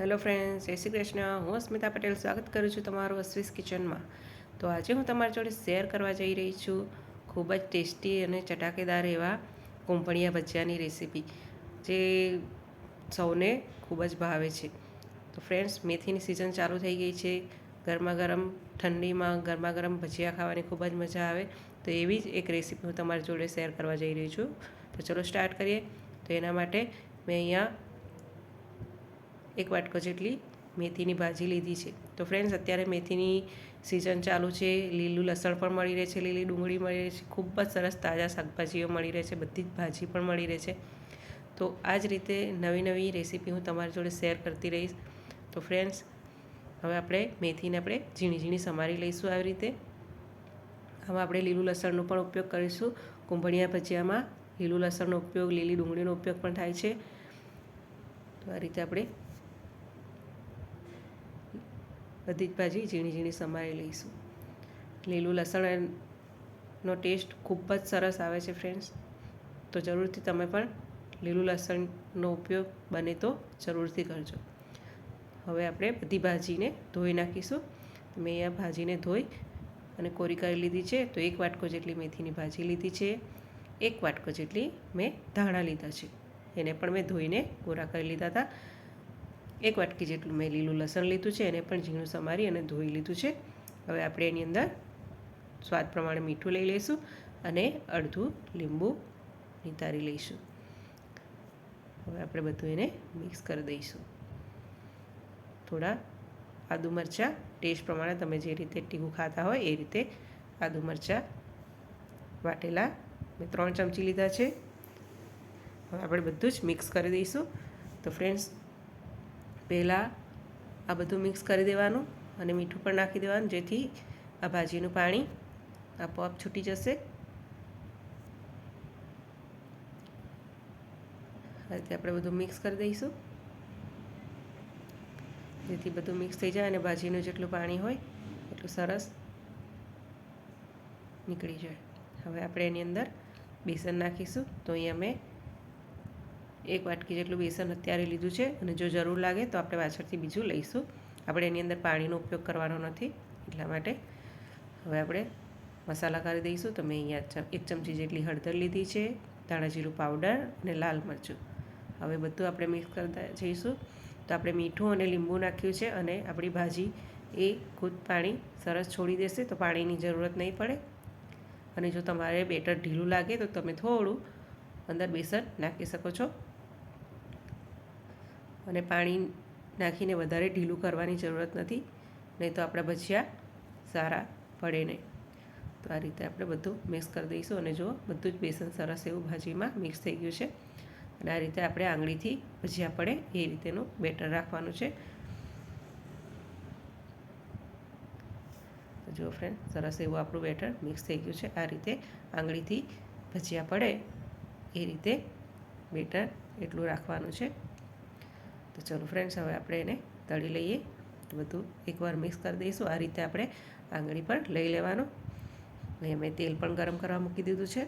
Hello friends, જય શ્રી કૃષ્ણ. હું અસ્મિતા પટેલ સ્વાગત કરું છું તમારું અસ્વીસ કિચનમાં. તો આજે હું તમારી જોડે શેર કરવા જઈ રહી છું ખૂબ જ ટેસ્ટી અને ચટાકેદાર એવા કુંભણિયા ભજીયાની રેસીપી, જે સૌને ખૂબ જ ભાવે છે. તો ફ્રેન્ડ્સ, મેથીની સિઝન ચાલુ થઈ ગઈ છે. ગરમા ગરમ, ઠંડીમાં ગરમા ગરમ ભજીયા ખાવાની ખૂબ જ મજા આવે. તો એવી જ એક રેસીપી હું તમારી જોડે શેર કરવા જઈ રહી છું. તો ચલો સ્ટાર્ટ કરીએ. તો એના માટે મેં અહીંયા એક વાટકો જેટલી મેથીની ભાજી લીધી છે. તો ફ્રેન્ડ્સ અત્યારે મેથીની સિઝન ચાલુ છે. લીલું લસણ પણ મળી રહે છે, લીલી ડુંગળી મળી રહે છે. ખૂબ જ સરસ તાજા શાકભાજીઓ મળી રહે છે. બધી જ ભાજી પણ મળી રહે છે. તો આ જ રીતે નવી નવી રેસીપી હું તમારી જોડે શેર કરતી રહીશ. તો ફ્રેન્ડ્સ હવે આપણે મેથીને આપણે ઝીણી ઝીણી સમારી લઈશું આવી રીતે. આમાં આપણે લીલું લસણનો પણ ઉપયોગ કરીશું. કુંભણિયા ભજીયામાં લીલું લસણનો ઉપયોગ, લીલી ડુંગળીનો ઉપયોગ પણ થાય છે. તો આ રીતે આપણે બધી જ ભાજી ઝીણી ઝીણી સમારી લઈશું. લીલું લસણનો ટેસ્ટ ખૂબ જ સરસ આવે છે ફ્રેન્ડ્સ. તો જરૂરથી તમે પણ લીલું લસણનો ઉપયોગ બને તો જરૂરથી કરજો. હવે આપણે બધી ભાજીને ધોઈ નાખીશું. મેં અહીંયા ભાજીને ધોઈ અને કોરી કરી લીધી છે. તો એક વાટકો જેટલી મેથીની ભાજી લીધી છે. એક વાટકો જેટલી મેં ધાણા લીધા છે. એને પણ મેં ધોઈને કોરા કરી લીધા હતા. એક વાટકી જેટલું મેં લીલું લસણ લીધું છે, એને પણ ઝીણું સમારી અને ધોઈ લીધું છે. હવે આપણે એની અંદર સ્વાદ પ્રમાણે મીઠું લઈ લઈશું અને અડધું લીંબુ નિતારી લઈશું. હવે આપણે બધું એને મિક્સ કરી દઈશું. થોડા આદુ મરચાં, ટેસ્ટ પ્રમાણે તમે જે રીતે ટીકું ખાતા હોય એ રીતે આદુ મરચાં વાટેલા મેં ત્રણ ચમચી લીધા છે. હવે આપણે બધું જ મિક્સ કરી દઈશું. તો ફ્રેન્ડ્સ પહેલાં આ બધું મિક્સ કરી દેવાનું અને મીઠું પણ નાખી દેવાનું, જેથી આ ભાજીનું પાણી આપોઆપ છૂટી જશે. આ રીતે આપણે બધું મિક્સ કરી દઈશું. જેથી બધું મિક્સ થઈ જાય અને ભાજીનું જેટલું પાણી હોય, એટલું સરસ નીકળી જાય. હવે આપણે એની અંદર બેસન નાખીશું. તો અહીંયા મેં એક વાટકી જેટલું બેસન અત્યારે લીધું છે અને જો જરૂર લાગે તો આપણે પાછળથી બીજું લઈશું. આપણે એની અંદર પાણીનો ઉપયોગ કરવાનો નથી, એટલા માટે હવે આપણે મસાલા કરી દઈશું. તમે અહીંયા એક ચમચી જેટલી હળદર લીધી છે, ધાણા જીરું પાવડર અને લાલ મરચું. હવે બધું આપણે મિક્સ કરતા જઈશું. તો આપણે મીઠું અને લીંબુ નાખ્યું છે અને આપણી ભાજી એ ખુદ પાણી સરસ છોડી દેશે તો પાણીની જરૂરત નહીં પડે. અને જો તમારે બેટર ઢીલું લાગે તો તમે થોડું અંદર બેસન નાખી શકો છો. અને પાણી નાખીને વધારે ઢીલું કરવાની જરૂરત નથી, નહીં તો આપણા ભજીયા સારા પડે નહીં. તો આ રીતે આપણે બધું મિક્સ કરી દઈશું અને જો બધું જ બેસન સરસ એવું ભાજીમાં મિક્સ થઈ ગયું છે. અને આ રીતે આપણે આંગળીથી ભજીયા પડે એ રીતેનું બેટર રાખવાનું છે. જો ફ્રેન્ડ સરસ એવું આપણું બેટર મિક્સ થઈ ગયું છે. આ રીતે આંગળીથી ભજીયા પડે એ રીતે બેટર એટલું રાખવાનું છે. તો ચલો ફ્રેન્ડ્સ હવે આપણે એને તળી લઈએ. બધું એકવાર મિક્સ કરી દઈશું. આ રીતે આપણે આંગળી પર લઈ લેવાનું. અને મેં તેલ પણ ગરમ કરવા મૂકી દીધું છે.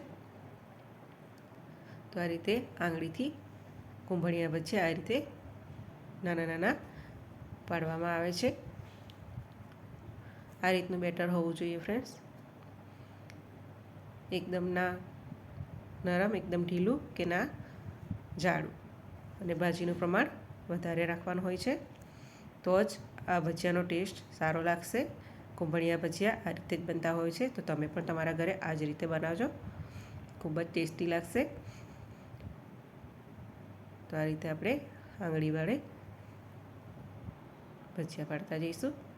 તો આ રીતે આંગળીથી કુંભળિયા વચ્ચે આ રીતે નાના નાના પાડવામાં આવે છે. આ રીતનું બેટર હોવું જોઈએ ફ્રેન્ડ્સ એકદમ ના નરમ, એકદમ ઢીલું કે ના જાડું. અને ભાજીનું પ્રમાણ વધારે રાખવાનું હોય છે. તો જ આ ભજીયાનો ટેસ્ટ સારો લાગશે. કુંભળિયા ભજીયા આ રીતે જ બનતા હોય છે. તો તમે પણ તમારા ઘરે આ જ રીતે બનાવજો. ખૂબ જ ટેસ્ટી લાગશે. તો આ રીતે આપણે આંગળી વડે ભજીયા પાડતા જઈશું.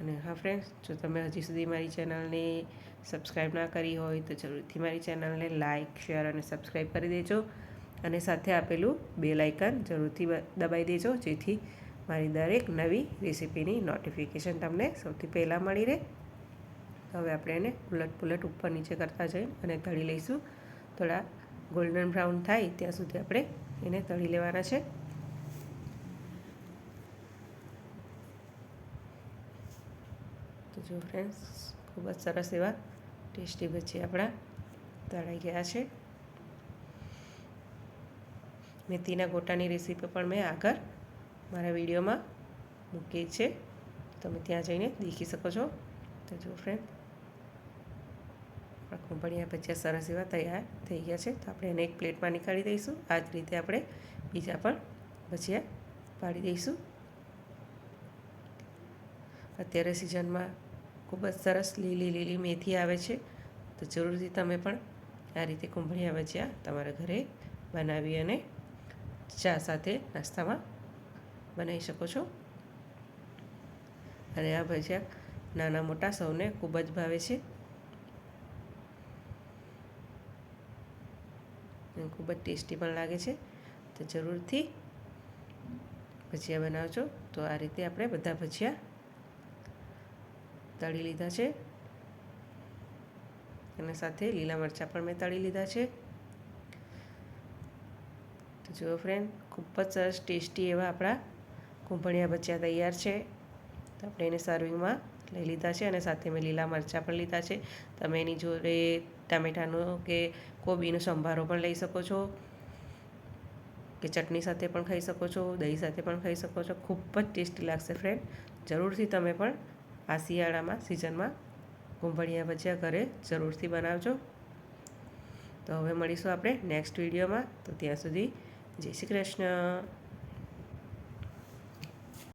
અને હા ફ્રેન્ડ્સ જો તમે હજી સુધી મારી ચેનલને સબસ્ક્રાઈબ ના કરી હોય તો જરૂરથી મારી ચેનલને લાઇક શેર અને સબસ્ક્રાઈબ કરી દેજો. અને સાથે આપેલું બે લાઇકન જરૂરથી દબાઈ દેજો, જેથી મારી દરેક નવી રેસીપીની નોટિફિકેશન તમને સૌથી પહેલાં મળી રહે. હવે આપણે એને ઉલટ પુલટ ઉપર નીચે કરતા જઈ અને તળી લઈશું. થોડા ગોલ્ડન બ્રાઉન થાય ત્યાં સુધી આપણે એને તળી લેવાના છે. જો ફ્રેન્ડ્સ ખૂબ જ સરસ એવા ટેસ્ટી ભજી આપણા તળાઈ ગયા છે. મેથીના ગોટાની રેસીપી પણ મેં આગળ મારા વિડીયોમાં મૂકી છે. તમે ત્યાં જઈને દેખી શકો છો. તો જો ફ્રેન્ડ આપણા ખુંભણિયા ભજીયા સરસ એવા તૈયાર થઈ ગયા છે. તો આપણે એને એક પ્લેટમાં નીકાળી દઈશું. આ જ રીતે આપણે બીજા પણ ભજીયા પાડી દઈશું. અત્યારે સિઝનમાં ખૂબ જ સરસ લીલી લીલી મેથી આવે છે. તો જરૂરથી તમે પણ આ રીતે કુંભળિયા ભજીયા તમારા ઘરે બનાવી અને ચા સાથે નાસ્તામાં બનાવી શકો છો. અને આ ભજીયા નાના મોટા સૌને ખૂબ જ ભાવે છે. ખૂબ જ ટેસ્ટી પણ લાગે છે. તો જરૂરથી ભજીયા બનાવજો. તો આ રીતે આપણે બધા ભજીયા તળી લીધા છે. અને સાથે લીલા મરચાં પણ મેં તળી લીધા છે. તો જુઓ ફ્રેન્ડ ખૂબ જ સરસ ટેસ્ટી એવા આપણા કુંભણિયા બચ્યા તૈયાર છે. તો આપણે એને સર્વિંગમાં લઈ લીધા છે અને સાથે મેં લીલા મરચાં પણ લીધા છે. તમે એની જોડે ટામેટાનો કે કોબીનો સંભારો પણ લઈ શકો છો. કે ચટણી સાથે પણ ખાઈ શકો છો, દહીં સાથે પણ ખાઈ શકો છો. ખૂબ જ ટેસ્ટી લાગશે ફ્રેન્ડ જરૂરથી તમે પણ આ શિયાળામાં સિઝનમાં કુંભળિયા ભજીયા ઘરે જરૂરથી બનાવજો. તો હવે મળીશું આપણે નેક્સ્ટ વિડીયોમાં. તો ત્યાં સુધી જય શ્રી કૃષ્ણ.